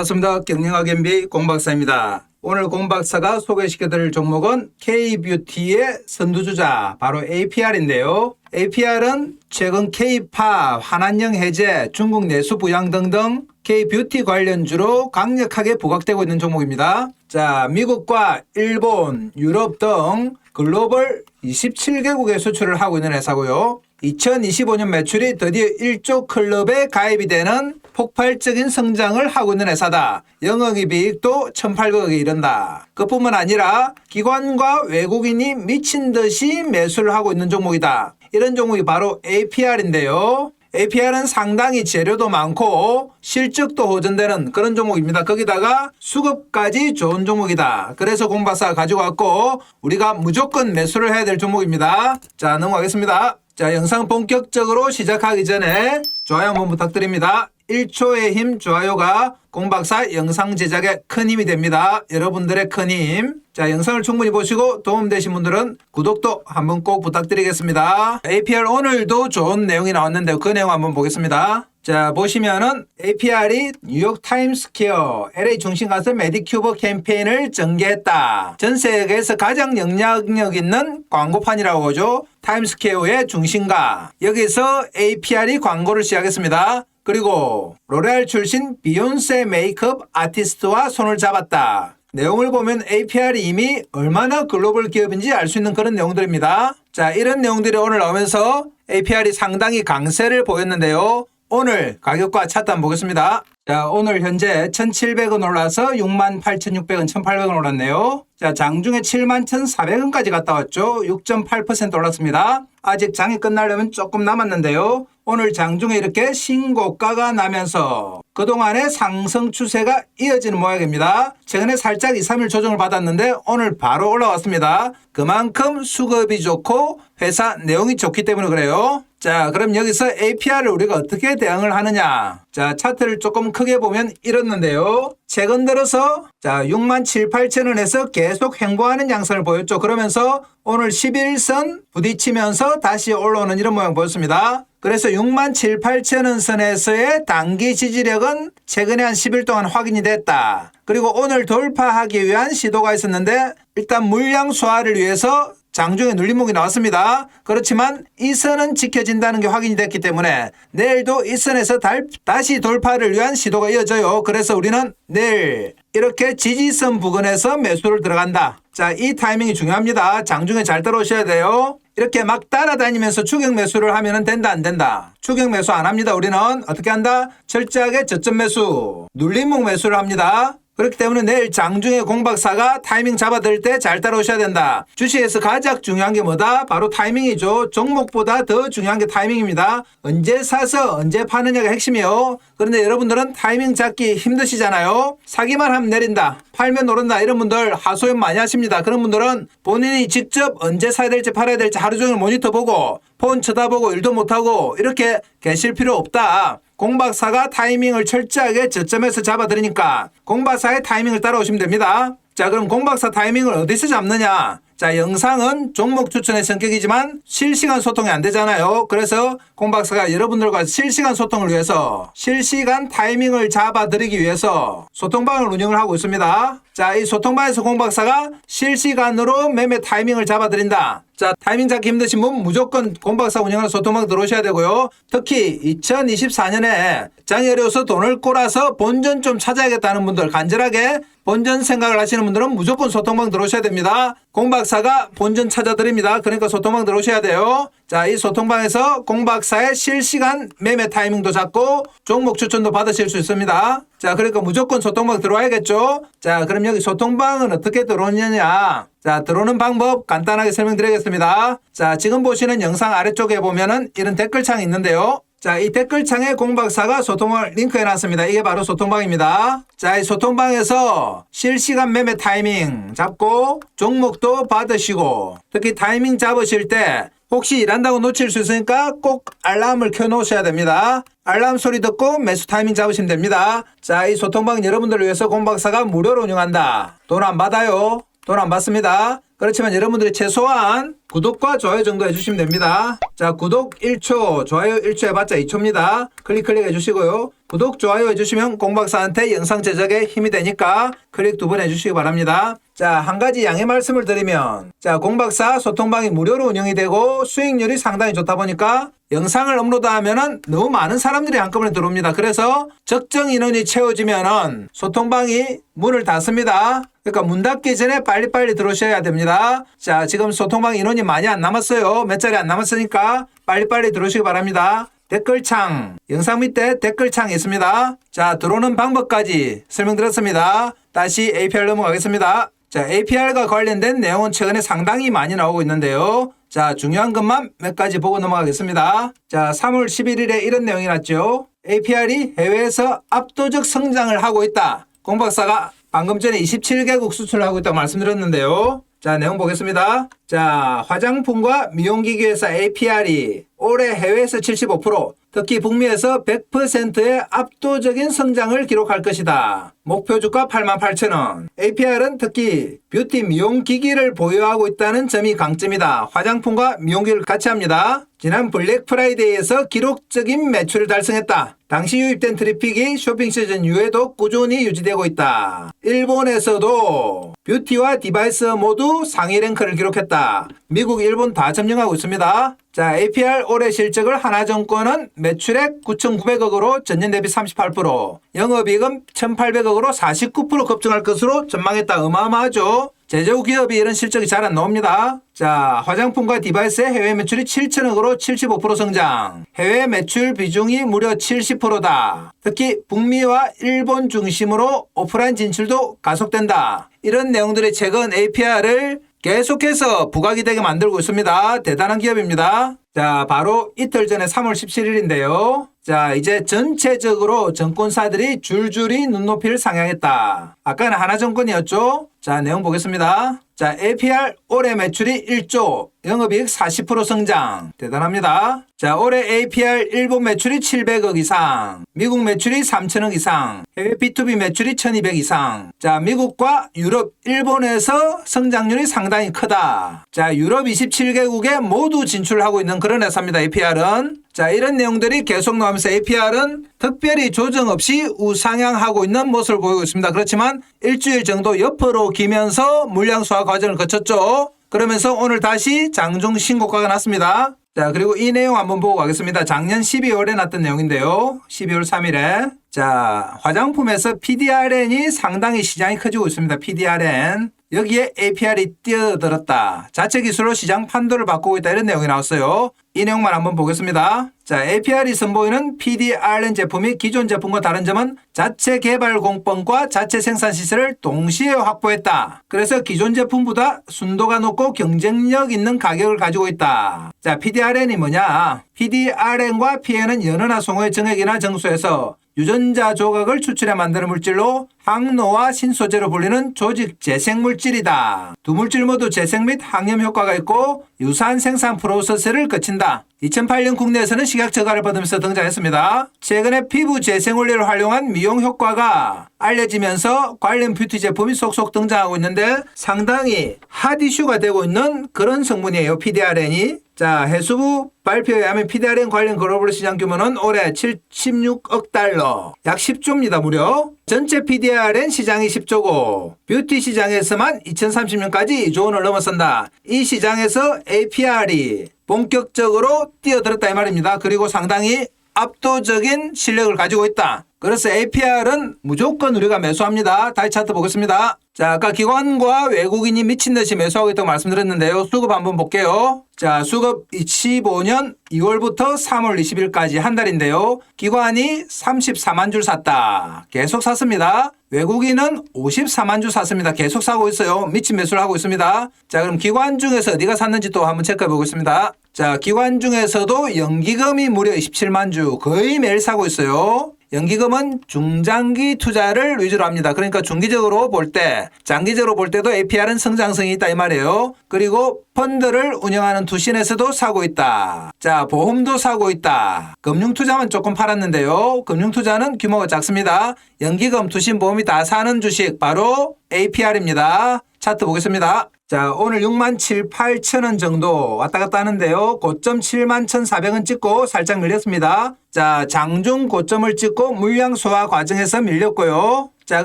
반갑습니다. 경영학 MBA 공박사입니다. 오늘 공박사가 소개시켜드릴 종목은 K뷰티의 선두주자 바로 APR인데요. APR은 최근 K-팝, 한한령 해제, 중국 내수 부양 등등 K-뷰티 관련주로 강력하게 부각되고 있는 종목입니다. 자, 미국과 일본, 유럽 등 글로벌 27개국에 수출을 하고 있는 회사고요. 2025년 매출이 드디어 1조 클럽에 가입이 되는 폭발적인 성장을 하고 있는 회사다. 영업이익도 1,800억에 이른다. 그뿐만 아니라 기관과 외국인이 미친 듯이 매수를 하고 있는 종목이다. 이런 종목이 바로 APR인데요. APR은 상당히 재료도 많고 실적도 호전되는 그런 종목입니다. 거기다가 수급까지 좋은 종목이다. 그래서 공박사 가지고 왔고 우리가 무조건 매수를 해야 될 종목입니다. 자 넘어가겠습니다. 자 영상 본격적으로 시작하기 전에 좋아요 한번 부탁드립니다. 1초의 힘 좋아요가 공박사 영상 제작에 큰 힘이 됩니다. 여러분들의 큰 힘. 자, 영상을 충분히 보시고 도움되신 분들은 구독도 한번 꼭 부탁드리겠습니다. APR 오늘도 좋은 내용이 나왔는데 그 내용 한번 보겠습니다. 자, 보시면은 APR이 뉴욕 타임스퀘어 LA 중심 가서 메디큐브 캠페인을 전개했다. 전 세계에서 가장 영향력 있는 광고판이라고 하죠. 타임스퀘어의 중심가. 여기서 APR이 광고를 시작했습니다. 그리고 로레알 출신 비욘세 메이크업 아티스트와 손을 잡았다. 내용을 보면 APR이 이미 얼마나 글로벌 기업인지 알 수 있는 그런 내용들입니다. 자, 이런 내용들이 오늘 나오면서 APR이 상당히 강세를 보였는데요. 오늘 가격과 차트 한번 보겠습니다. 자, 오늘 현재 1,700원 올라서 68,600원, 1,800원 올랐네요. 자, 장중에 71,400원까지 갔다 왔죠. 6.8% 올랐습니다. 아직 장이 끝나려면 조금 남았는데요. 오늘 장중에 이렇게 신고가가 나면서 그동안의 상승 추세가 이어지는 모양입니다. 최근에 살짝 2, 3일 조정을 받았는데 오늘 바로 올라왔습니다. 그만큼 수급이 좋고 회사 내용이 좋기 때문에 그래요. 자, 그럼 여기서 APR을 우리가 어떻게 대응을 하느냐? 자, 차트를 조금 크게 보면 이렇는데요. 최근 들어서 자, 6만 7, 8천 원에서 계속 횡보하는 양상을 보였죠. 그러면서 오늘 11선 부딪히면서 다시 올라오는 이런 모양 보였습니다. 그래서 6만 7, 8천 원 선에서의 단기 지지력은 최근에 한 10일 동안 확인이 됐다. 그리고 오늘 돌파하기 위한 시도가 있었는데 일단 물량 소화를 위해서 장중에 눌림목이 나왔습니다. 그렇지만 이 선은 지켜진다는 게 확인이 됐기 때문에 내일도 이 선에서 달, 다시 돌파를 위한 시도가 이어져요. 그래서 우리는 내일 이렇게 지지선 부근에서 매수를 들어간다. 자, 이 타이밍이 중요합니다. 장중에 잘 따라오셔야 돼요. 이렇게 막 따라다니면서 추격 매수를 하면 된다 안 된다. 추격 매수 안 합니다. 우리는 어떻게 한다? 철저하게 저점 매수, 눌림목 매수를 합니다. 그렇기 때문에 내일 장중에 공박사가 타이밍 잡아들 때 잘 따라오셔야 된다. 주식에서 가장 중요한 게 뭐다? 바로 타이밍이죠. 종목보다 더 중요한 게 타이밍입니다. 언제 사서 언제 파느냐가 핵심이요. 그런데 여러분들은 타이밍 잡기 힘드시잖아요. 사기만 하면 내린다. 팔면 오른다. 이런 분들 하소연 많이 하십니다. 그런 분들은 본인이 직접 언제 사야 될지 팔아야 될지 하루 종일 모니터 보고 폰 쳐다보고 일도 못하고 이렇게 계실 필요 없다. 공박사가 타이밍을 철저하게 저점에서 잡아드리니까 공박사의 타이밍을 따라오시면 됩니다. 자 그럼 공박사 타이밍을 어디서 잡느냐? 자 영상은 종목 추천의 성격이지만 실시간 소통이 안 되잖아요. 그래서 공박사가 여러분들과 실시간 소통을 위해서 실시간 타이밍을 잡아드리기 위해서 소통방을 운영을 하고 있습니다. 자 이 소통방에서 공박사가 실시간으로 매매 타이밍을 잡아드린다. 자 타이밍 잡기 힘드신 분 무조건 공박사 운영하는 소통방 들어오셔야 되고요. 특히 2024년에 장이 어려워서 돈을 꼬라서 본전 좀 찾아야겠다는 분들 간절하게 본전 생각을 하시는 분들은 무조건 소통방 들어오셔야 됩니다. 공박사가 본전 찾아드립니다. 그러니까 소통방 들어오셔야 돼요. 자, 이 소통방에서 공박사의 실시간 매매 타이밍도 잡고 종목 추천도 받으실 수 있습니다. 자, 그러니까 무조건 소통방 들어와야겠죠? 자, 그럼 여기 소통방은 어떻게 들어오느냐? 자, 들어오는 방법 간단하게 설명드리겠습니다. 자, 지금 보시는 영상 아래쪽에 보면은 이런 댓글창이 있는데요. 자, 이 댓글창에 공박사가 소통을 링크해 놨습니다. 이게 바로 소통방입니다. 자, 이 소통방에서 실시간 매매 타이밍 잡고 종목도 받으시고 특히 타이밍 잡으실 때 혹시 일한다고 놓칠 수 있으니까 꼭 알람을 켜 놓으셔야 됩니다. 알람 소리 듣고 매수 타이밍 잡으시면 됩니다. 자, 이 소통방 여러분들을 위해서 공박사가 무료로 운영한다. 돈 안 받아요. 돈 안 받습니다. 그렇지만 여러분들이 최소한 구독과 좋아요 정도 해주시면 됩니다. 자, 구독 1초, 좋아요 1초 해봤자 2초입니다. 클릭 클릭 해주시고요. 구독, 좋아요 해주시면 공박사한테 영상 제작에 힘이 되니까 클릭 두 번 해주시기 바랍니다. 자, 한 가지 양해 말씀을 드리면, 자, 공박사 소통방이 무료로 운영이 되고 수익률이 상당히 좋다 보니까 영상을 업로드하면은 너무 많은 사람들이 한꺼번에 들어옵니다. 그래서 적정 인원이 채워지면은 소통방이 문을 닫습니다. 그러니까 문 닫기 전에 빨리빨리 들어오셔야 됩니다. 자, 지금 소통방 인원이 많이 안 남았어요. 몇 자리 안 남았으니까 빨리빨리 들어오시기 바랍니다. 댓글창, 영상 밑에 댓글창이 있습니다. 자, 들어오는 방법까지 설명드렸습니다. 다시 APR 넘어가겠습니다. 자, APR과 관련된 내용은 최근에 상당히 많이 나오고 있는데요. 자, 중요한 것만 몇 가지 보고 넘어가겠습니다. 자, 3월 11일에 이런 내용이 났죠. APR이 해외에서 압도적 성장을 하고 있다. 공박사가 방금 전에 27개국 수출을 하고 있다고 말씀드렸는데요. 자, 내용 보겠습니다. 자, 화장품과 미용기기 회사 APR이 올해 해외에서 75%, 특히 북미에서 100%의 압도적인 성장을 기록할 것이다. 목표 주가 88,000원. APR은 특히 뷰티 미용 기기를 보유하고 있다는 점이 강점이다. 화장품과 미용기를 같이 합니다. 지난 블랙 프라이데이에서 기록적인 매출을 달성했다. 당시 유입된 트래픽이 쇼핑 시즌 이후에도 꾸준히 유지되고 있다. 일본에서도 뷰티와 디바이스 모두 상위 랭크를 기록했다. 미국, 일본 다 점령하고 있습니다. 자, APR 올해 실적을 하나증권은 매출액 9,900억으로 전년 대비 38%, 영업이익은 1,800억으로 49% 급증할 것으로 전망했다. 어마어마하죠? 제조 기업이 이런 실적이 잘 안 나옵니다. 자, 화장품과 디바이스의 해외 매출이 7천억으로 75% 성장. 해외 매출 비중이 무려 70%다. 특히 북미와 일본 중심으로 오프라인 진출도 가속된다. 이런 내용들이 최근 APR을 계속해서 부각이 되게 만들고 있습니다. 대단한 기업입니다. 자, 바로 이틀 전에 3월 17일인데요. 자, 이제 전체적으로 정권사들이 줄줄이 눈높이를 상향했다. 아까는 하나정권이었죠? 자, 내용 보겠습니다. 자, APR 올해 매출이 1조, 영업이익 40% 성장. 대단합니다. 자, 올해 APR 일본 매출이 700억 이상, 미국 매출이 3천억 이상, 해외 B2B 매출이 1200 이상. 자, 미국과 유럽, 일본에서 성장률이 상당히 크다. 자, 유럽 27개국에 모두 진출하고 있는 그런 회사입니다. APR은. 자, 이런 내용들이 계속 나오면서 APR은 특별히 조정 없이 우상향하고 있는 모습을 보이고 있습니다. 그렇지만 일주일 정도 옆으로 기면서 물량 소화 과정을 거쳤죠. 그러면서 오늘 다시 장중 신고가가 났습니다. 자, 그리고 이 내용 한번 보고 가겠습니다. 작년 12월에 났던 내용인데요. 12월 3일에. 자, 화장품에서 PDRN이 상당히 시장이 커지고 있습니다. PDRN. 여기에 APR이 뛰어들었다. 자체 기술로 시장 판도를 바꾸고 있다. 이런 내용이 나왔어요. 이 내용만 한번 보겠습니다. 자, APR이 선보이는 PDRN 제품이 기존 제품과 다른 점은 자체 개발 공법과 자체 생산 시설을 동시에 확보했다. 그래서 기존 제품보다 순도가 높고 경쟁력 있는 가격을 가지고 있다. 자, PDRN이 뭐냐? PDRN과 PN은 연어나 송어의 정액이나 정수에서 유전자 조각을 추출해 만드는 물질로 항노화 신소재로 불리는 조직 재생 물질이다. 두 물질 모두 재생 및 항염 효과가 있고 유산 생산 프로세스를 거친다. 2008년 국내에서는 식약 처가를 받으면서 등장했습니다. 최근에 피부 재생 원리를 활용한 미용 효과가 알려지면서 관련 뷰티 제품이 속속 등장하고 있는데 상당히 핫 이슈가 되고 있는 그런 성분이에요. PDRN이. 자, 해수부 발표에 의하면 PDRN 관련 글로벌 시장 규모는 올해 76억 달러, 약 10조입니다, 무려. 전체 PDRN 시장이 10조고, 뷰티 시장에서만 2030년까지 2조 원을 넘어선다. 이 시장에서 APR이 본격적으로 뛰어들었다 이 말입니다. 그리고 상당히 압도적인 실력을 가지고 있다. 그래서 APR은 무조건 우리가 매수합니다. 다시 차트 보겠습니다. 자, 아까 기관과 외국인이 미친 듯이 매수하고 있다고 말씀드렸는데요. 수급 한번 볼게요. 자, 수급 25년 2월부터 3월 20일까지 한 달인데요. 기관이 34만 줄 샀다. 계속 샀습니다. 외국인은 54만 주 샀습니다. 계속 사고 있어요. 미친 매수를 하고 있습니다. 자, 그럼 기관 중에서 어디가 샀는지 또 한번 체크해 보겠습니다. 자, 기관 중에서도 연기금이 무려 27만 주 거의 매일 사고 있어요. 연기금은 중장기 투자를 위주로 합니다. 그러니까 중기적으로 볼 때, 장기적으로 볼 때도 APR은 성장성이 있다 이 말이에요. 그리고 펀드를 운영하는 투신에서도 사고 있다. 자, 보험도 사고 있다. 금융투자만 조금 팔았는데요. 금융투자는 규모가 작습니다. 연기금, 투신, 보험이 다 사는 주식 바로 APR입니다. 차트 보겠습니다. 자, 오늘 6만 7, 8천 원 정도 왔다 갔다 하는데요. 고점 7만 1,400원 찍고 살짝 밀렸습니다. 자, 장중 고점을 찍고 물량 소화 과정에서 밀렸고요. 자,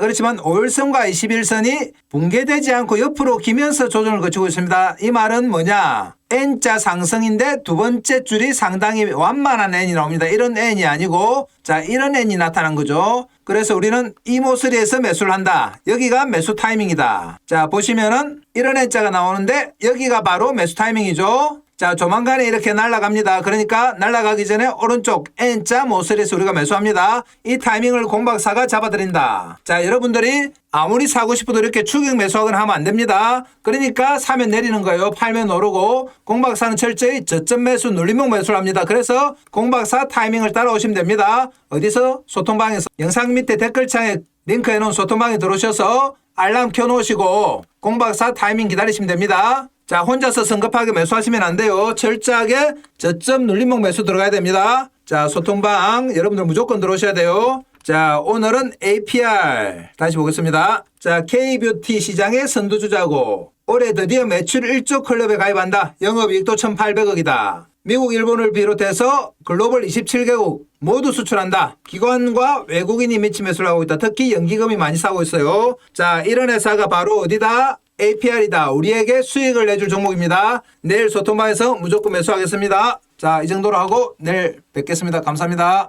그렇지만 5일선과 21선이 붕괴되지 않고 옆으로 기면서 조정을 거치고 있습니다. 이 말은 뭐냐? N자 상승인데 두 번째 줄이 상당히 완만한 N이 나옵니다. 이런 N이 아니고 자 이런 N이 나타난 거죠. 그래서 우리는 이 모서리에서 매수를 한다. 여기가 매수 타이밍이다. 자 보시면은 이런 N자가 나오는데 여기가 바로 매수 타이밍이죠. 자 조만간에 이렇게 날아갑니다. 그러니까 날아가기 전에 오른쪽 N자 모서리에서 우리가 매수합니다. 이 타이밍을 공박사가 잡아드린다. 자 여러분들이 아무리 사고 싶어도 이렇게 추격 매수하거나 하면 안 됩니다. 그러니까 사면 내리는 거예요. 팔면 오르고 공박사는 철저히 저점 매수 눌림목 매수를 합니다. 그래서 공박사 타이밍을 따라오시면 됩니다. 어디서 소통방에서 영상 밑에 댓글창에 링크 해놓은 소통방에 들어오셔서 알람 켜놓으시고 공박사 타이밍 기다리시면 됩니다. 자 혼자서 성급하게 매수하시면 안 돼요. 철저하게 저점 눌림목 매수 들어가야 됩니다. 자 소통방 여러분들 무조건 들어오셔야 돼요. 자, 오늘은 APR 다시 보겠습니다. 자, K뷰티 시장의 선두주자고 올해 드디어 매출 1조 클럽에 가입한다. 영업이익도 1,800억이다. 미국, 일본을 비롯해서 글로벌 27개국 모두 수출한다. 기관과 외국인이 매치 매수를 하고 있다. 특히 연기금이 많이 사고 있어요. 자, 이런 회사가 바로 어디다? APR이다. 우리에게 수익을 내줄 종목입니다. 내일 소통방에서 무조건 매수하겠습니다. 자, 이 정도로 하고 내일 뵙겠습니다. 감사합니다.